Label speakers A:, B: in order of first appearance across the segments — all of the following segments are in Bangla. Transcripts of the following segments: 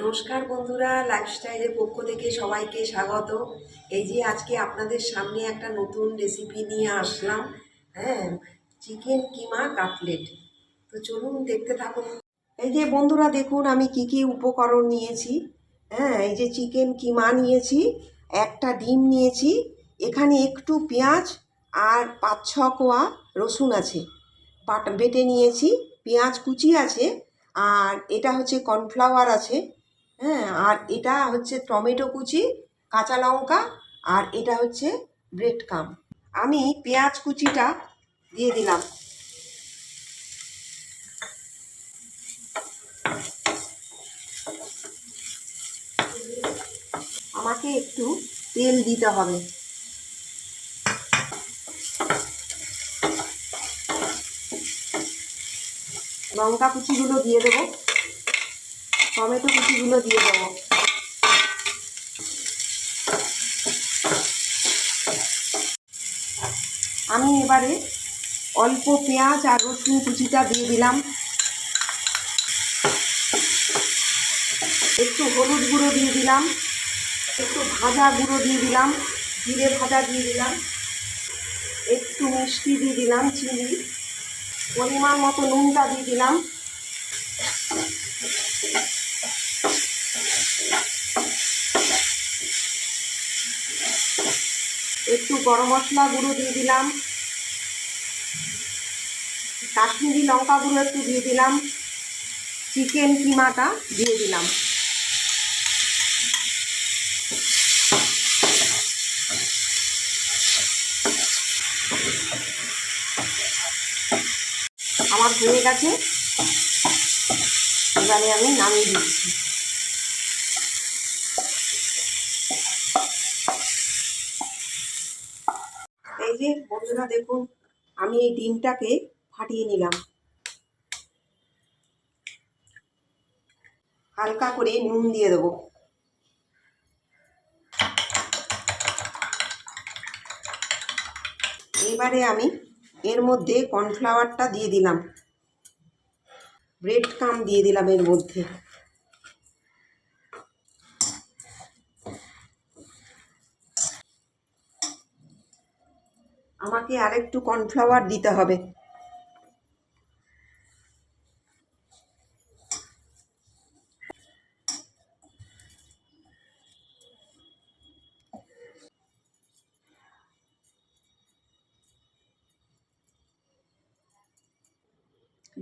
A: নমস্কার বন্ধুরা লাইফস্টাইলের পক্ষ থেকে সবাইকে স্বাগত। এই যে আজকে আপনাদের সামনে একটা নতুন রেসিপি নিয়ে আসলাম। হ্যাঁ চিকেন কিমা কাটলেট তো চলুন দেখতে থাকুন। এই যে বন্ধুরা, দেখুন আমি কি কি উপকরণ নিয়েছি। হ্যাঁ এই যে চিকেন কিমা নিয়েছি, একটা ডিম নিয়েছি, এখানে একটু পেঁয়াজ আর পাঁচ ছ কোয়া রসুন আছে। বাটা, বেটে নিয়েছি, পেঁয়াজ কুচি আছে, আর এটা হচ্ছে কর্নফ্লাওয়ার আছে। হ্যাঁ আর এটা হচ্ছে টমেটো কুচি, কাঁচা লঙ্কা, আর এটা হচ্ছে ব্রেড কাম আমি পেঁয়াজ কুচিটা দিয়ে দিলাম। আমাকে একটু তেল দিতে হবে। লঙ্কা কুচিগুলো দিয়ে দেবো। টমেটো কুচিগুলো দিয়ে দেবো। আমি এবারে অল্প পেঁয়াজ আর রসুন কুচিটা দিয়ে দিলাম। একটু হলুদ গুঁড়ো দিয়ে দিলাম। একটু ভাজা গুঁড়ো দিয়ে দিলাম। জিরে ভাজা দিয়ে দিলাম। একটু মিষ্টি দিয়ে দিলাম, চিনি। পরিমাণ মতো নুনটা দিয়ে দিলাম। একটু গরম মশলা গুঁড়ো দিয়ে দিলাম। কাশ্মীরি লঙ্কা গুঁড়ো একটু দিয়ে দিলাম। চিকেন কিমাটা দিয়ে দিলাম। আমার হয়ে গেছে। এবারে আমি নামিয়ে দিচ্ছি। যে বন্ধুরা দেখুন, আমি এই ডিমটাকে ফাটিয়ে নিলাম। হালকা করে নুন দিয়ে দেবো। এবারে আমি এর মধ্যে কর্নফ্লাওয়ারটা দিয়ে দিলাম। ব্রেড কাম দিয়ে দিলাম এর মধ্যে। আমাকে আরেকটু কর্নফ্লাওয়ার দিতে হবে।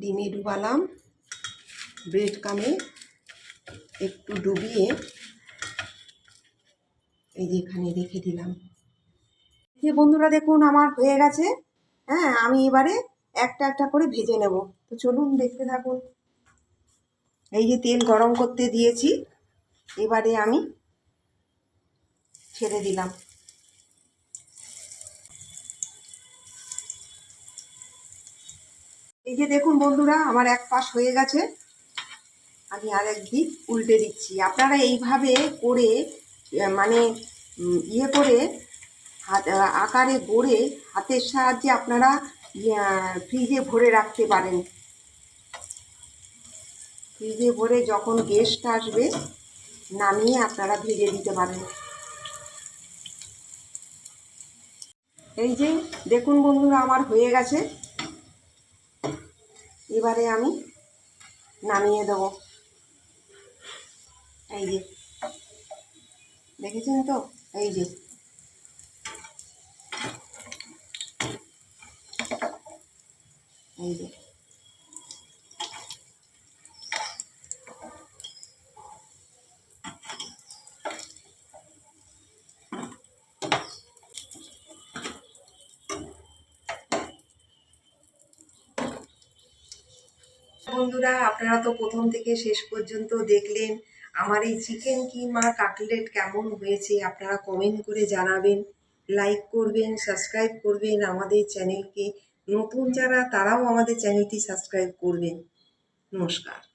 A: ডিমে ডুবালাম, ব্রেড কামে একটু ডুবিয়ে এই যে এখানে রেখে দিলাম। যে বন্ধুরা দেখুন, আমার হয়ে গেছে। হ্যাঁ আমি এবারে একটা একটা করে ভেজে নেব। তো চলুন দেখতে থাকুন। এই যে তেল গরম করতে দিয়েছি, এবারে আমি ছেড়ে দিলাম। এই যে দেখুন বন্ধুরা, আমার এক পাশ হয়ে গেছে। আমি আরেক দিক উল্টে দিচ্ছি। আপনারা এইভাবে করে মানে ইয়ে করে হাত আকারে গড়ে হাতের সাহায্যে আপনারা ফ্রিজে ভরে রাখতে পারেন। ফ্রিজে ভরে যখন গেস্ট আসবে, নামিয়ে আপনারা ভেজে দিতে পারেন। এই যে, দেখুন বন্ধুরা, আমার হয়ে গেছে। এবারে আমি নামিয়ে দেবো। এই যে, দেখেছেন তো? এই যে। এই যে। বন্ধুরা, আপনারা তো প্রথম থেকে শেষ পর্যন্ত দেখলেন আমার এই চিকেন কিমা কাটলেট কেমন হয়েছে। আপনারা কমেন্ট করে জানাবেন লাইক করবেন সাবস্ক্রাইব করবেন আমাদের চ্যানেলকে নতুন যারা তারাও আমাদের চ্যানেলটি সাবস্ক্রাইব করবেন। নমস্কার।